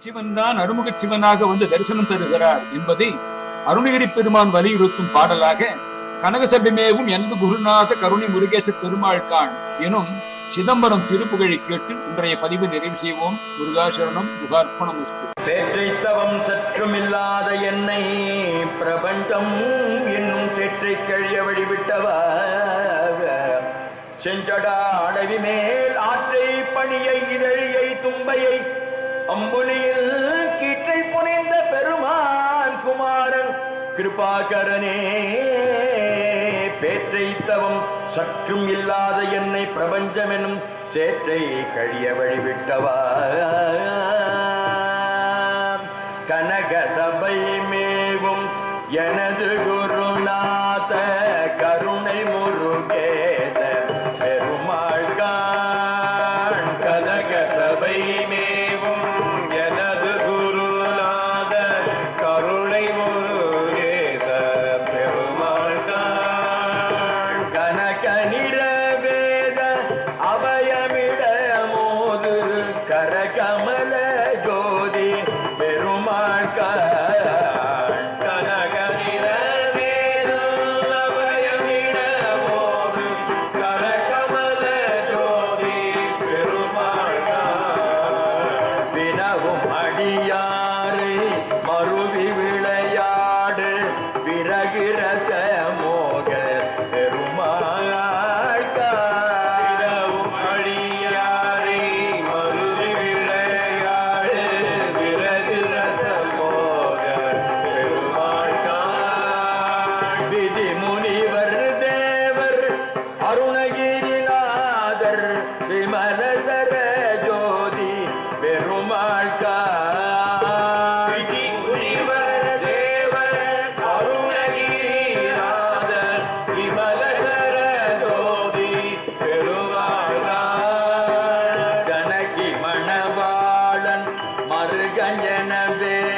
சிவன் தான் அருமுக சிவனாக வந்து தரிசனம் தருகிறார் என்பதை அருணகிரி பெருமான் வலியுறுத்தும் பாடலாக கனகசபைமேவும் எனது குருநாத கருணை முருகேச பெருமாள் கான் எனும் சிதம்பரம் திருப்புகழை கேட்டு இன்றைய பதிவு நிறைவு செய்வோம். முருகாசரணம் முகார்ப்பணம் அஸ்து சற்றும் சற்றுமில்லாத என்னை பிரபஞ்சம் என்னும் சேற்றை கழிய வழிவிட்டவா செஞ்சடா அடவி மேல் ஆற்றை பணியை இதழியை தும்பையை அம்புலியில் கீற்றை புனைந்த பெருமான் குமாரன் கிருபாகரனே. பேற்றைத்தவம் சற்றும் இல்லாத என்னை பிரபஞ்சம் எனும் சேற்றை கழிய வழிவிட்டவா? கனக சபை மேவும் எனது மருகஞ்சன வேத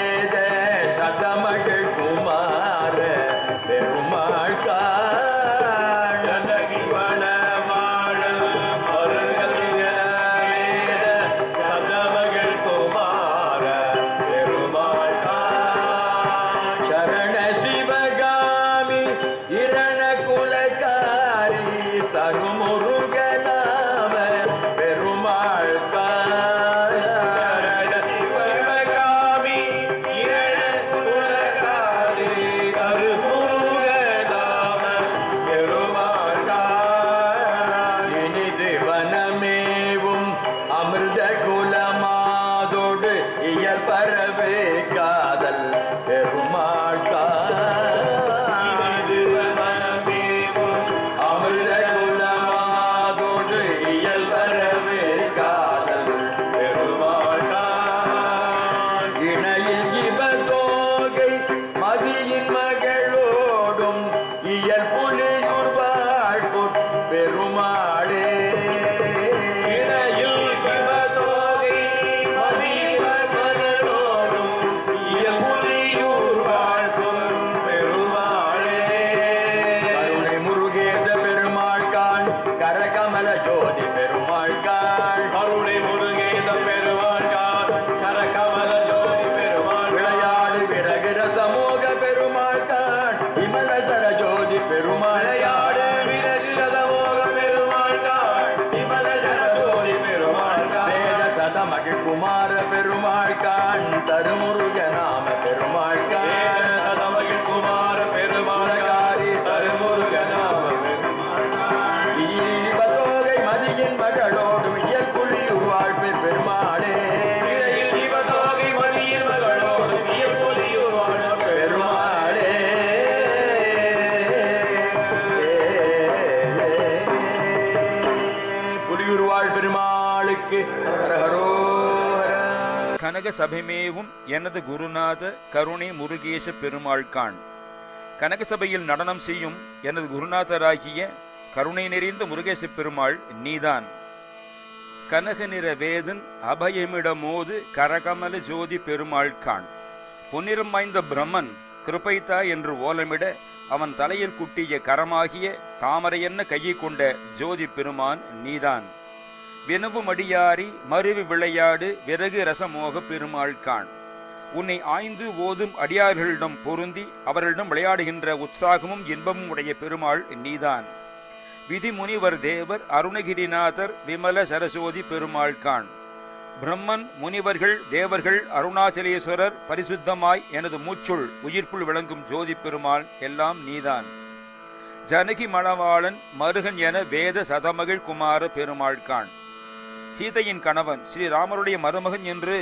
வாழ் பெருமாளுக்கு கனக சபைமேவும் எனது குருநாத கருணை முருகேச பெருமாள் கான் கனக சபையில் நடனம் செய்யும் எனது குருநாதராகிய கருணை நிறைந்த முருகேச பெருமாள் நீதான். கனக நிற வேதன் அபயமிடமோது கரகமல ஜோதி பெருமாள் கான் பொன்னிறம் வாய்ந்த பிரம்மன் கிருபைத்தா என்று ஓலமிட அவன் தலையில் குட்டிய கரமாகிய தாமரையென்ன கையை கொண்ட ஜோதி பெருமான் நீதான். வினவுமடியாரி மருவி விளையாடு விறகு ரசமோக பெருமாள் கான் உன்னை ஆய்ந்து ஓதும் அடியார்களிடம் பொருந்தி அவர்களிடம் விளையாடுகின்ற உற்சாகமும் இன்பமும் உடைய பெருமாள் நீதான். விதி முனிவர் தேவர் அருணகிரிநாதர் விமல சரஸ்வதி பெருமாள் கான் பிரம்மன் முனிவர்கள் தேவர்கள் அருணாச்சலேஸ்வரர் பரிசுத்தமாய் எனது மூச்சுள் உயிர்ப்புள் விளங்கும் ஜோதி பெருமாள் எல்லாம் நீதான். ஜனகி மணவாளன் மருகன் என வேத சதமகிழ் குமார பெருமாள் கான் சீதையின் கணவன் ஸ்ரீராமருடைய மருமகன் என்று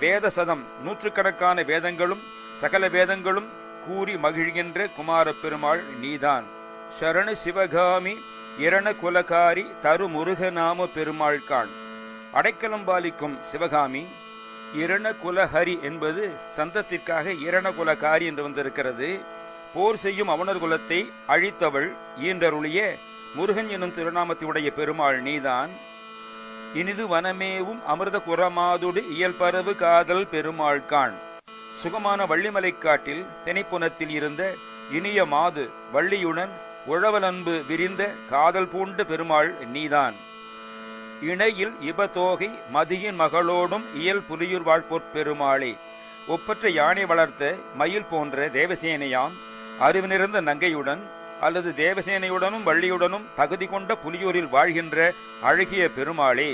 வேத சதம் நூற்றுக்கணக்கான வேதங்களும் சகல வேதங்களும் கூறி மகிழ்கின்ற குமார பெருமாள் நீதான். சரண சிவகாமி இரண குலகாரி தரு முருகநாம பெருமாள் கான் அடைக்கலம் பாலிக்கும் சிவகாமி இரண குலஹரி என்பது சந்தத்திற்காக இரண குலகாரி என்று வந்திருக்கிறது. போர் செய்யும் அவனர் குலத்தை அழித்தவள் ஈன்றருளிய முருகன் எனும் திருநாமத்தையுடைய பெருமாள் நீதான். இனிது வனமேவும் அமிர்த குரமாதுடு இயல்பரவு காதல் பெருமாள் காண். சுகமான வள்ளிமலை காட்டில் திணைப்புனத்தில் இருந்த இனிய மாது வள்ளியுடன் உழவலன்பு விரிந்த காதல் பூண்டு பெருமாள் நீதான். இணையில் இபதோகை மதியின் மகளோடும் இயல் புலியூர் வாழ்போற் பெருமாளே. ஒப்பற்ற யானை வளர்த்த மயில் போன்ற தேவசேனையாம் அறிவு நிறைந்த நங்கையுடன் அல்லது தேவசேனையுடனும் வள்ளியுடனும் தகுதி கொண்ட புலியூரில் வாழ்கின்ற அழகிய பெருமாளே